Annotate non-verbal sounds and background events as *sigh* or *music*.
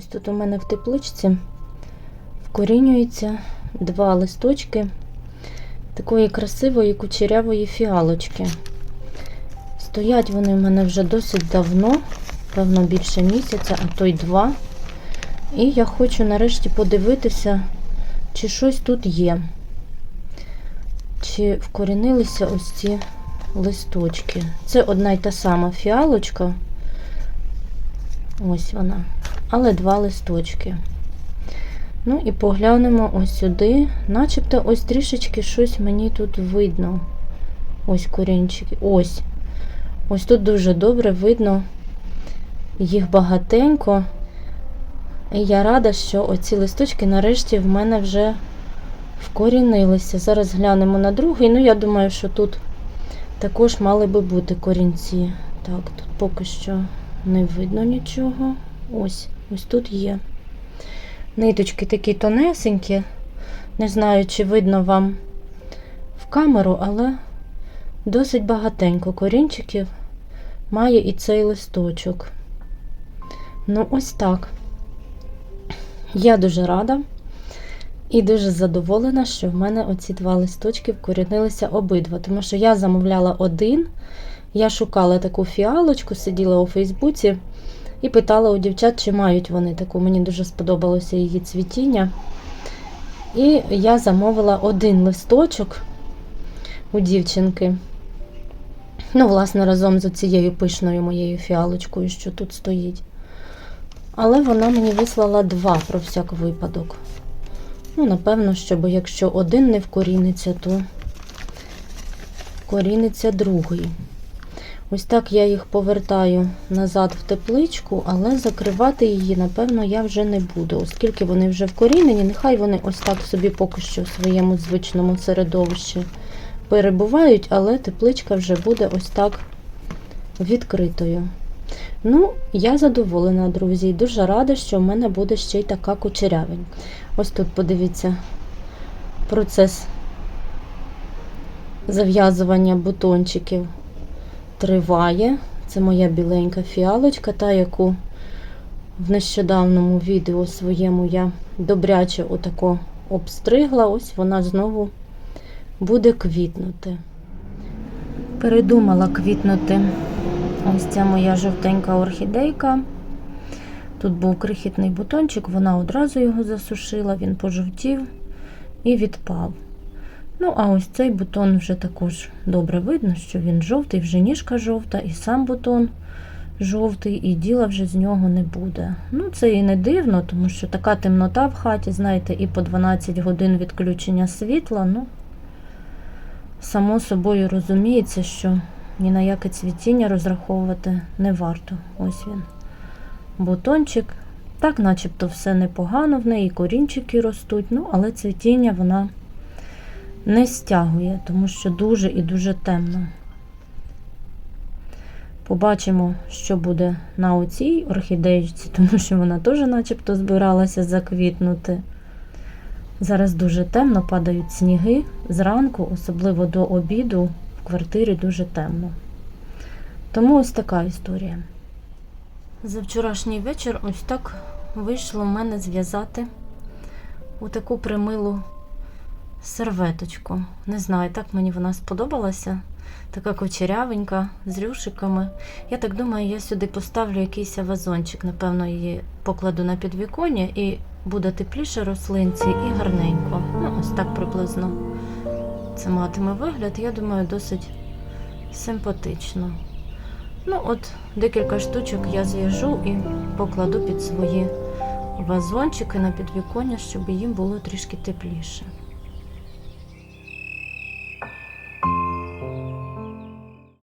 Ось тут у мене в тепличці вкорінюються два листочки такої красивої кучерявої фіалочки. Стоять вони в мене вже досить давно, певно, більше місяця, а то й два. І я хочу нарешті подивитися, чи щось тут є. Чи вкорінилися ось ці листочки. Це одна й та сама фіалочка. Ось вона. Але два листочки. Ну і поглянемо ось сюди. Начебто ось трішечки щось мені тут видно. Ось корінчики. Ось. Ось тут дуже добре видно. Їх багатенько. І я рада, що оці листочки нарешті в мене вже вкорінилися. Зараз глянемо на другий. Ну, я думаю, що тут також мали би бути корінці. Так, тут поки що не видно нічого. Ось, ось тут є. Ниточки такі тонесенькі. Не знаю, чи видно вам в камеру, але досить багатенько корінчиків має і цей листочок. Ну, ось так. Я дуже рада і дуже задоволена, що в мене оці два листочки вкорінилися обидва. Тому що я замовляла один, я шукала таку фіалочку, сиділа у Фейсбуці і питала у дівчат, чи мають вони таку. Мені дуже сподобалося її цвітіння. І я замовила один листочок у дівчинки. Ну, власне, разом з цією пишною моєю фіалочкою, що тут стоїть. Але вона мені вислала два про всяк випадок. Ну, напевно, що, якщо один не вкоріниться, то коріниться другий. Ось так я їх повертаю назад в тепличку, але закривати її, напевно, я вже не буду, оскільки вони вже вкорінені, нехай вони ось так собі поки що в своєму звичному середовищі перебувають, але тепличка вже буде ось так відкритою. Ну, я задоволена, друзі, і дуже рада, що в мене буде ще й така кучерявень. Ось тут, подивіться, процес зав'язування бутончиків триває. Це моя біленька фіалочка, та яку в нещодавному відео своєму я добряче отако обстригла. Ось вона знову буде квітнути. Передумала квітнути ось ця моя жовтенька орхідейка. Тут був крихітний бутончик, вона одразу його засушила, він пожовтів і відпав. Ну, а ось цей бутон вже також добре видно, що він жовтий, вже ніжка жовта, і сам бутон жовтий, і діла вже з нього не буде. Ну, це і не дивно, тому що така темнота в хаті, знаєте, і по 12 годин відключення світла. Ну, само собою розуміється, що ні на яке цвітіння розраховувати не варто. Ось він. Бутончик. Так, начебто, все непогано, в неї корінчики ростуть, ну, але цвітіння вона не стягує, тому що дуже і дуже темно. Побачимо, що буде на оцій орхідеєчці, *laughs* тому що вона теж начебто збиралася заквітнути. Зараз дуже темно, падають сніги. Зранку, особливо до обіду, в квартирі дуже темно. Тому ось така історія. За вчорашній вечір ось так вийшло в мене зв'язати таку примилу серветочку. Не знаю, так мені вона сподобалася. Така кучерявенька, з рюшиками. Я так думаю, я сюди поставлю якийсь вазончик. Напевно, її покладу на підвіконня і буде тепліше рослинці і гарненько. Ну, ось так приблизно це матиме вигляд. Я думаю, досить симпатично. Ну, от, декілька штучок я зв'яжу і покладу під свої вазончики на підвіконня, щоб їм було трішки тепліше.